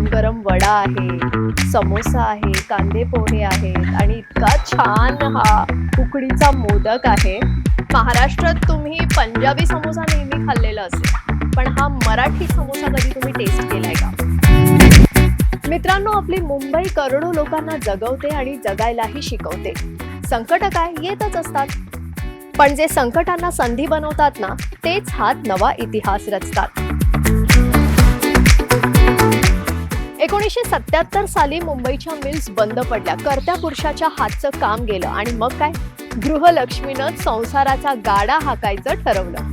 गरम गरम वडा आहे समोसा आहे कांदे पोहे आहेत आणि इतका छान हा उकडीचा मोदक आहे. महाराष्ट्रात तुम्ही पंजाबी समोसा नेहमी खाल्लेला असेल पण हा मराठी समोसा कधी तुम्ही टेस्ट केलाय का? मित्रांनो आपली मुंबई करोडो लोकांना जगवते आणि जगायलाही शिकवते. संकट काय? येतच असतात. पण जे संकटांना संधी बनवतात ना तेच हा नवा इतिहास रचतात. एकोणीसशे सत्याहत्तर साली मुंबईच्या मिल्स बंद पडल्या. कर्त्या पुरुषाच्या हातचं काम गेलं आणि मग काय? गृहलक्ष्मीनं संसाराचा गाडा हाकायचं ठरवलं.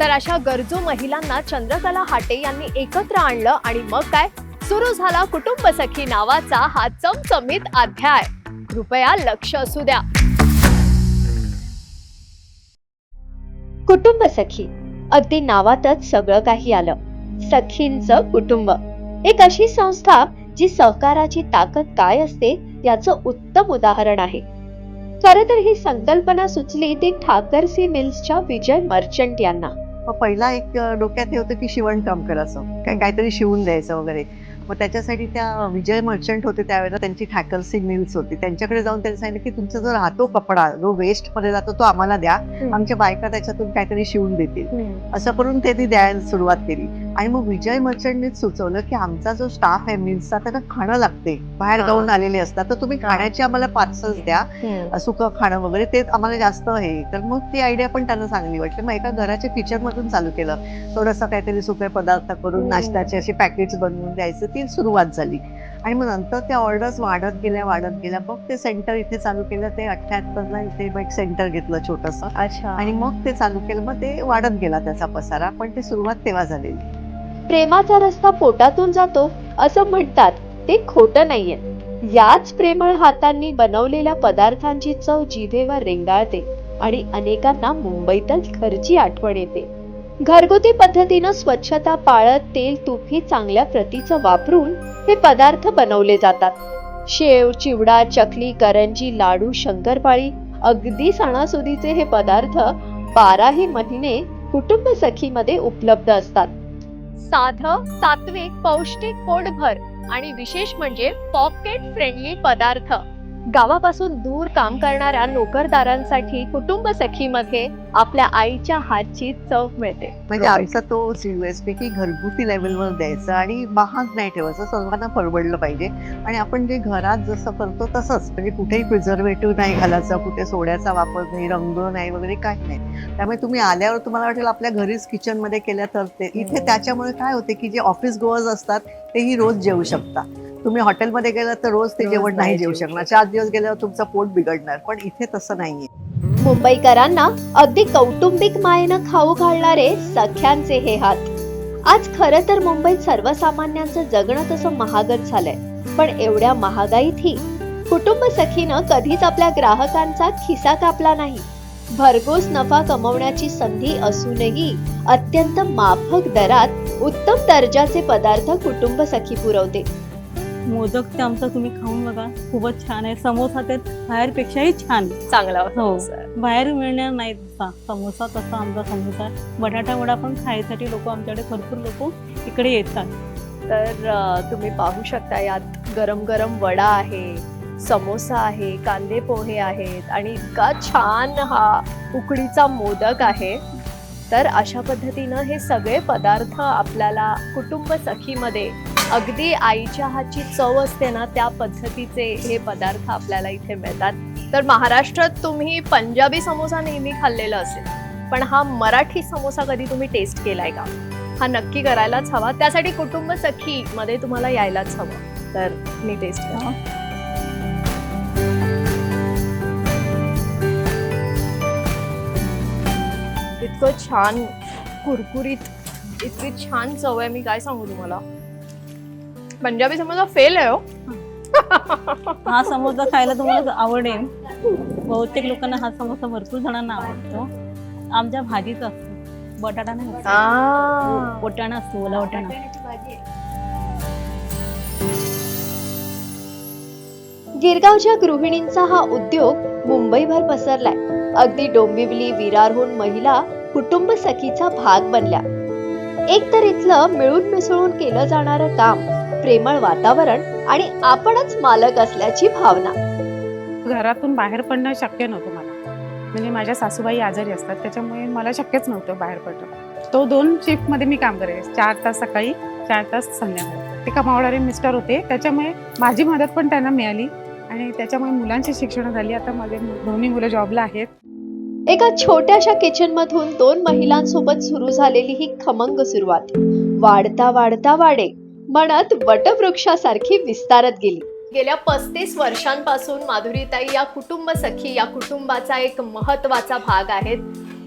तर अशा गरजू महिलांना चंद्रकला हाटे यांनी एकत्र आणलं आणि मग काय? सुरू झाला कुटुंब सखी नावाचा हा चमचमीत अध्याय. कृपया लक्ष असू द्या. कुटुंब सखी अगदी नावातच सगळं काही आलं. सखींचं कुटुंब. एक अशी संस्था जी सहकाराची ताकद काय असते याचं उत्तम उदाहरण आहे. खर तर ही संकल्पना सुचली ती ठाकरसी मिल्सच्या विजय मर्चंट यांना. पहिला एक डोक्यात हे होतं की शिवणकाम करायचं. काय काहीतरी शिवून द्यायचं वगैरे. मग त्याच्यासाठी त्या विजय मर्चंट होते त्यावेळेला त्यांची ठॅकलसी मिल्स होती. त्यांच्याकडे जाऊन त्यांनी सांगितलं की तुमचा जो राहतो कपडा जो वेस्टमध्ये जातो तो आम्हाला द्या. आमच्या बायका त्याच्यातून काहीतरी शिवून देतील. असं करून त्यांनी द्यायला सुरुवात केली. आणि मग विजय मर्चंटनीच सुचवलं की आमचा जो स्टाफ आहे मिल्सचा त्यांना खाणं लागते. बाहेर. जाऊन आलेले असतात. तर तुम्ही. खाण्याचे आम्हाला पार्सल्स द्या. सुकं खाणं वगैरे ते आम्हाला जास्त हे. तर मग ती आयडिया पण त्यांना चांगली वाटली. मग एका घराच्या किचन मधून चालू केलं. थोडंसं काहीतरी सुके पदार्थ करून. नाश्त्याचे असे पॅकेट्स बनवून द्यायचं. ती सुरुवात झाली. आणि मग नंतर त्या ऑर्डर्स वाढत गेल्या वाढत गेल्या. मग ते सेंटर इथे चालू केलं. ते अठ्ठ्याहत्तरला इथे एक सेंटर घेतलं छोटस. अच्छा. आणि मग ते चालू केलं. मग ते वाढत गेला त्याचा पसारा. पण ते सुरुवात तेव्हा झालेली. प्रेमाचा रस्ता पोटातून जातो असं म्हणतात ते खोटं नाहीये. याच प्रेमळ हातांनी बनवलेल्या पदार्थांची चव जिभेवर रेंगाळते आणि अनेकांना मुंबईतच घरची आठवण येते. घरगुती पद्धतीनं स्वच्छता पाळत तेल तूप ही चांगल्या प्रतीचं वापरून हे पदार्थ बनवले जातात. शेव चिवडा चकली करंजी लाडू शंकरपाळी अगदी सणासुदीचे हे पदार्थ बाराही महिने कुटुंब सखीमध्ये उपलब्ध असतात. साधं सात्विक पौष्टिक पोटभर आणि विशेष म्हणजे पॉकेट फ्रेंडली पदार्थ. गावापासून दूर काम करणाऱ्या नोकरदारांसाठी कुटुंब सखीमध्ये आपल्या आईच्या हातची चव मिळते. म्हणजे आमचा तो युएसपी की घरगुती लेवलवर द्यायचा आणि महाग नाही ठेवायचं सर्वांना परवडलं पाहिजे. आणि आपण जे घरात जसं करतो तसंच म्हणजे कुठेही प्रिझर्वेटिव्ह नाही घालायचं कुठे सोड्याचा वापर नाही रंग नाही वगैरे काही नाही. त्यामुळे तुम्ही आल्यावर तुम्हाला वाटेल आपल्या घरीच किचनमध्ये केल्या तर ते. इथे त्याच्यामुळे काय होते की जे ऑफिस गोअर्स असतात तेही रोज जेवू शकता तुम्ही हॉटेलमध्ये गेलात तर रोज ते रोज जेवण नाही जेवू शकणार. चार दिवस गेल्यावर तुमचं पोट बिघडणार पण इथे तसं नाहीये. मुंबईकरांना अगदी कौटुंबिक मायेनं खाऊ घालणारे सख्यांचे हे हात. आज खरं तर मुंबईत सर्वसामान्यांचं जगणं तसं महागच झालंय पण एवढ्या महागाईतही कुटुंब सखीनं कधीच आपल्या ग्राहकांचा खिसा कापला नाही. भरघोस नफा कमवण्याची संधी असूनही अत्यंत माफक दरात उत्तम दर्जाचे पदार्थ कुटुंब सखी पुरवते. मोदक ते आमचं तुम्ही खाऊन बघा. खूपच छान आहे. समोसा ते बाहेरपेक्षाही छान. चांगला हो. बाहेर मिळणार नाही तसा समोसा तसा आमचा समोसा. बटाटा वडा पण खायसाठी लोक आमच्याकडे भरपूर लोक इकडे येतात. तर तुम्ही पाहू शकता यात गरम गरम वडा आहे समोसा आहे कांदे पोहे आहेत आणि इतका छान हा उकडीचा मोदक आहे. तर अशा पद्धतीनं हे सगळे पदार्थ आपल्याला कुटुंब सखीमध्ये अगदी आईच्या हातची चव असते ना त्या पद्धतीचे हे पदार्थ आपल्याला इथे मिळतात. तर महाराष्ट्रात तुम्ही पंजाबी समोसा नेहमी खाल्लेला असेल पण हा मराठी समोसा कधी तुम्ही टेस्ट केलाय का? हा नक्की करायलाच हवा. त्यासाठी कुटुंब सखी मध्ये तुम्हाला यायलाच हवं. तर मी टेस्ट करा इतकं छान कुरकुरीत इतकी छान चव आहे. मी काय सांगू तुम्हाला? पंजाबी समोसा फेल आहे हो. हा समोसा खायला तुम्हाला आवडेल बहुतेक लोकांना हा समोसा भरपूर जणांना आवडतो. आमच्या भाजीच असतो. बटाटा नाही. वटाणा असतो ओला वटाणा. गिरगावच्या गृहिणींचा हा उद्योग मुंबईभर पसरलाय. अगदी डोंबिवली विरारहून महिला कुटुंब सखीचा भाग बनल्या. एक तर इथलं मिळून मिसळून केलं जाणारं काम प्रेमळ वातावरण आणि आपणच मालक असल्याची भावना. घरातून बाहेर पडणं शक्य नव्हतं मला. म्हणजे माझ्या सासूबाई आजारी असतात त्याच्यामुळे मला शक्यच नव्हतं बाहेर पडणं. तो दोन शिफ्टमध्ये मी काम करायचे चार तास सकाळी चार तास संध्याकाळी. ते कमावणारे मिस्टर होते. त्याच्यामुळे माझी मदत पण त्यांना मिळाली आणि त्याच्यामुळे मुलांची शिक्षण झाली. आता माझे दोन्ही मुलं जॉबला आहेत. एका छोट्याशा किचन मधून दोन महिलांसोबत सुरू झालेली ही खमंग सुरुवात. वाढता वाढता वाढे. म्हणत वटवृक्षासारखी विस्तारत गेली. गेल्या पस्तीस वर्षांपासून माधुरीताई या कुटुंब सखी या कुटुंबाचा एक महत्त्वाचा भाग आहेत.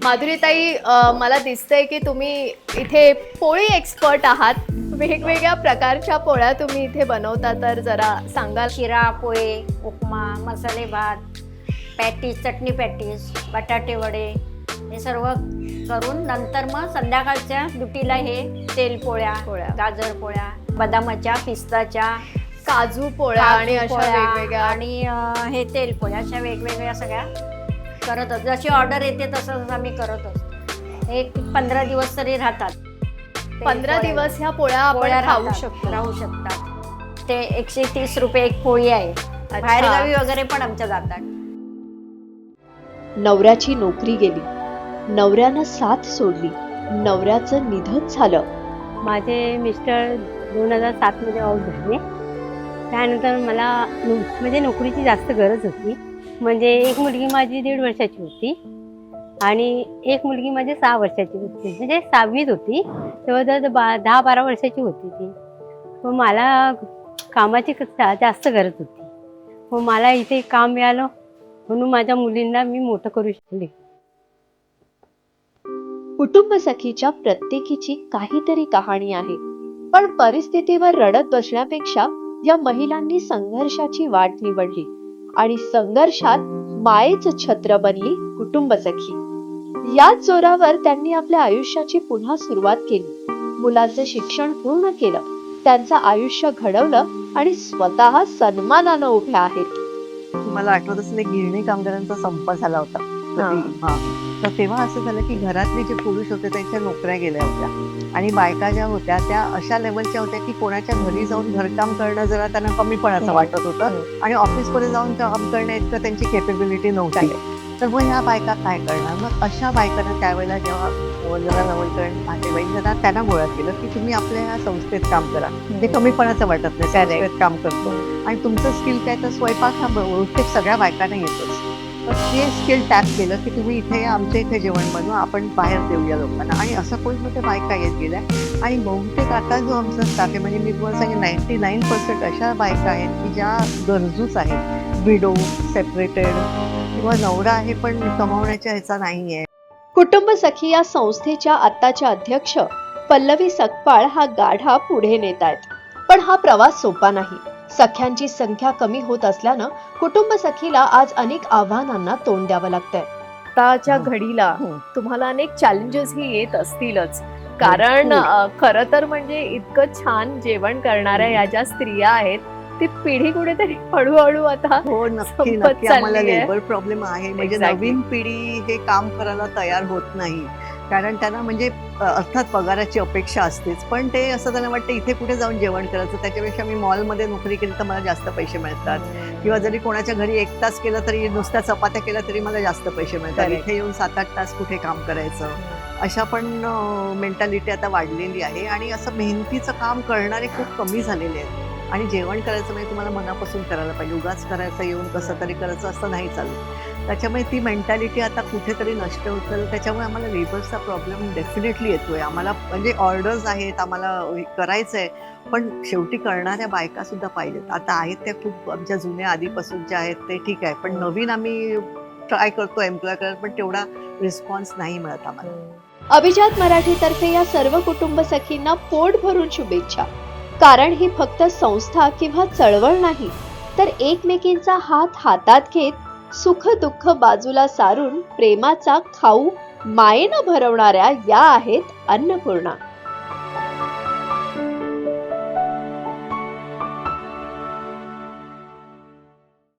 माधुरीताई मला दिसतंय की तुम्ही इथे पोळी एक्सपर्ट आहात. वेगवेगळ्या प्रकारच्या पोळ्या तुम्ही इथे बनवता तर जरा सांगाल. शिरा पोहे उपमा मसाले भात पॅटीस चटणी पॅटीस बटाटे वडे हे सर्व करून नंतर मग संध्याकाळच्या दुटीला हे तेल पोळ्या पोळ्या. गाजर पोळ्या बदामाच्या पिस्ताच्या काजू पोळ्या आणि अशा वेगवेगळ्या. आणि हे तेल पोळ्या अशा वेगवेगळ्या सगळ्या करत असतो जशी ऑर्डर येते तसं तसं आम्ही करत असतो. एक पंधरा दिवस तरी राहतात. पंधरा. दिवस ह्या पोळ्या आपण पोळ्या खाऊ राहतात, शकतो. राहू शकतात. ते एकशे तीस रुपये एक पोळी आहे. बाहेरगावी वगैरे पण आमच्या जातात. नवऱ्याची नोकरी गेली. नवऱ्यानं साथ सोडली. नवऱ्याचं निधन झालं. माझे मिस्टर दोन हजार सातमध्ये ऑफ झाले. त्यानंतर मला नो म्हणजे नोकरीची जास्त गरज होती. म्हणजे एक मुलगी माझी दीड वर्षाची होती आणि एक मुलगी माझी सहा वर्षाची होती. म्हणजे सहावीत होती. तेव्हा जर बा दहा बारा वर्षाची होती ती. मग मला कामाची जास्त गरज होती. मग मला इथे काम मिळालं म्हणून माझ्या मुलींना मी मोठं करू शकले. कुटुंब सखीच्या प्रत्येकीची काहीतरी कहाणी आहे. पण परिस्थितीवर रडत बसण्यापेक्षा या महिलांनी संघर्षाची वाट निवडली आणि संघर्षात मायेच छत्र बनली कुटुंब सखी याच जोरावर त्यांनी आपल्या आयुष्याची पुन्हा सुरुवात केली. मुलांचं शिक्षण पूर्ण केलं. त्यांचं आयुष्य घडवलं आणि स्वतः सन्मानानं उभ्या आहेत. मला आठवत असेल एक गिरणी कामगारांचा संप झाला होता. तर तेव्हा असं झालं की घरातले जे पुरुष होते त्यांच्या नोकऱ्या गेल्या होत्या. आणि बायका ज्या होत्या त्या अशा लेवलच्या होत्या की कोणाच्या घरी जाऊन घरकाम करणं जरा त्यांना कमीपणाचं वाटत होतं. आणि ऑफिसमध्ये जाऊन काम करण्या इतकं त्यांची केपेबिलिटी नव्हती. तर मग ह्या बायका काय करणार? मग अशा बायकांना त्यावेळेला जेव्हा जरा नवलकरण नातेवाईक जरा त्यांना गोळा केलं की तुम्ही आपल्या ह्या संस्थेत काम करा. ते कमीपणाचं वाटत नाही. संस्थेत काम करतो. आणि तुमचं स्किल काय? तर स्वयंपाक हा बहुतेक सगळ्या बायकांना येतोच. ते स्किल टॅप केलं की तुम्ही इथे आमच्या इथे जेवण बनवा आपण बाहेर देऊया लोकांना. आणि असं कोणी मग बायका येत गेल्या? आणि बहुतेक आता जो आमचा स्टाफ आहे म्हणजे मी तुम्हाला सांगेन नाईन्टी नाईन पर्सेंट अशा बायका आहेत की ज्या गरजूच आहेत. विडो सेपरेटेड किंवा नवरा आहे पण कमावण्याच्या ह्याचा नाही आहे कुटुंब सखी या संस्थेच्या आत्ताच्या अध्यक्ष पल्लवी सकपाळ हा गाढा पुढे नेत आहेत. पण हा प्रवास सोपा नाही. सख्यांची संख्या कमी होत असल्यानं कुटुंब सखीला आज अनेक आव्हानांना तोंड द्यावं लागतंय आताच्या हो. घडीला. तुम्हाला अनेक चॅलेंजेस ही येत असतीलच कारण हो. खरं तर म्हणजे इतकं छान जेवण करणाऱ्या या ज्या स्त्रिया आहेत ती पिढी कुठेतरी हळूहळू आता हो नक्की नक्की आम्हाला. लेबर प्रॉब्लेम आहे म्हणजे. नवीन पिढी हे काम करायला तयार होत नाही कारण त्यांना म्हणजे अर्थात पगाराची अपेक्षा असतेच. पण ते असं त्यांना वाटतं इथे कुठे जाऊन जेवण करायचं? त्याच्यापेक्षा मी मॉलमध्ये नोकरी केली तर मला जास्त पैसे मिळतात. किंवा जरी कोणाच्या घरी एक तास केलं तरी नुसत्या चपात्या केल्या तरी मला जास्त पैसे मिळतात. इथे येऊन सात आठ तास कुठे काम करायचं? अशा पण मेंटॅलिटी आता वाढलेली आहे. आणि असं मेहनतीचं काम करणारे खूप कमी झालेले आहेत. आणि जेवण करायचं म्हणजे तुम्हाला मनापासून करायला पाहिजे. उगाच करायचं येऊन कसं तरी करायचं असं नाही चालू त्याच्यामुळे ती मेंटॅलिटी आता कुठेतरी नष्ट होत. त्याच्यामुळे आम्हाला लेबर्सचा प्रॉब्लेम डेफिनेटली येतो आहे आम्हाला म्हणजे ऑर्डर्स आहेत आम्हाला हे करायचं आहे पण शेवटी करणाऱ्या बायकासुद्धा पाहिजेत. आता आहेत त्या खूप आमच्या जुन्या आधीपासूनच्या आहेत ते ठीक आहे. पण नवीन आम्ही ट्राय करतो एम्प्लॉय करत पण तेवढा रिस्पॉन्स नाही मिळत आम्हाला. अभिजात मराठीतर्फे या सर्व कुटुंब सखींना पोट भरून शुभेच्छा. कारण ही फक्त संस्था किंवा चळवळ नाही तर एकमेकींचा हात हातात घेत सुख दुःख बाजूला सारून प्रेमाचा खाऊ मायेनं भरवणाऱ्या या आहेत अन्नपूर्णा.